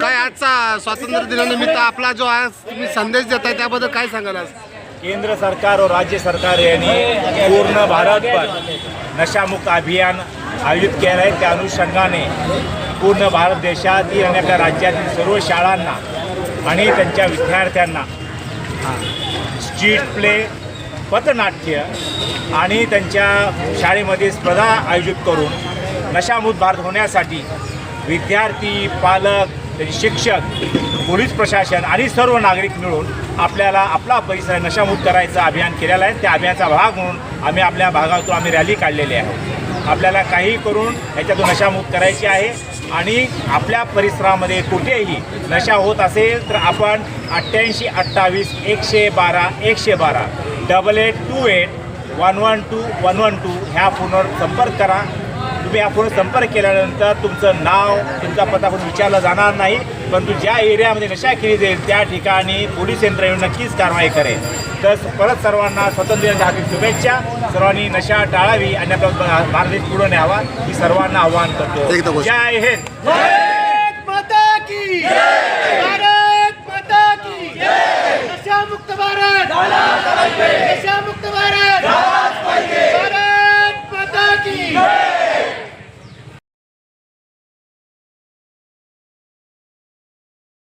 काय स्वातंत्र्य दिनानिमित्त आपला जो आज तुम्ही संदेश देताय त्याबद्दल काय सांगाल आज? केंद्र सरकार और राज्य सरकार यांनी पूर्ण भारतभर नशामुक्त अभियान आयोजित केलं आहे त्या अनुषंगाने पूर्ण भारत देशातील आणि आपल्या राज्यातील सर्व शाळांना आणि त्यांच्या विद्यार्थ्यांना स्ट्रीट प्ले पथनाट्य आणि त्यांच्या शाळेमध्ये स्पर्धा आयोजित करून नशामुक्त भारत होण्यासाठी विद्यार्थी पालक शिक्षक पोलीस प्रशासन आणि सर्व नागरिक मिळून आपल्याला आपला परिसर नशामुक्त करायचं अभियान केलेलं आहे. त्या अभियानाचा भाग म्हणून आम्ही आपल्या भागातून आम्ही रॅली काढलेली आहे. आपल्याला काही करून याच्यातून नशामुक्त करायची आहे आणि आपल्या परिसरामध्ये कुठेही नशा होत असेल तर आपण अठ्ठ्याऐंशी अठ्ठावीस एकशे बारा एकशे बारा double eight two eight one one two one one two ह्या फोनवर संपर्क करा. तुम्ही आपण संपर्क केल्यानंतर तुमचं नाव तुमचा पत्ता कोण विचारला जाणार नाही परंतु ज्या एरियामध्ये नशा केली जाईल त्या ठिकाणी पोलीस यंत्र येऊन नक्कीच कारवाई करेल. तर परत सर्वांना स्वतंत्र दिनाच्या हार्दिक शुभेच्छा. सर्वांनी नशा टाळावी आणि आपला भारत देश पुढे न्यावा मी सर्वांना आवाहन करतो. जय हिंद.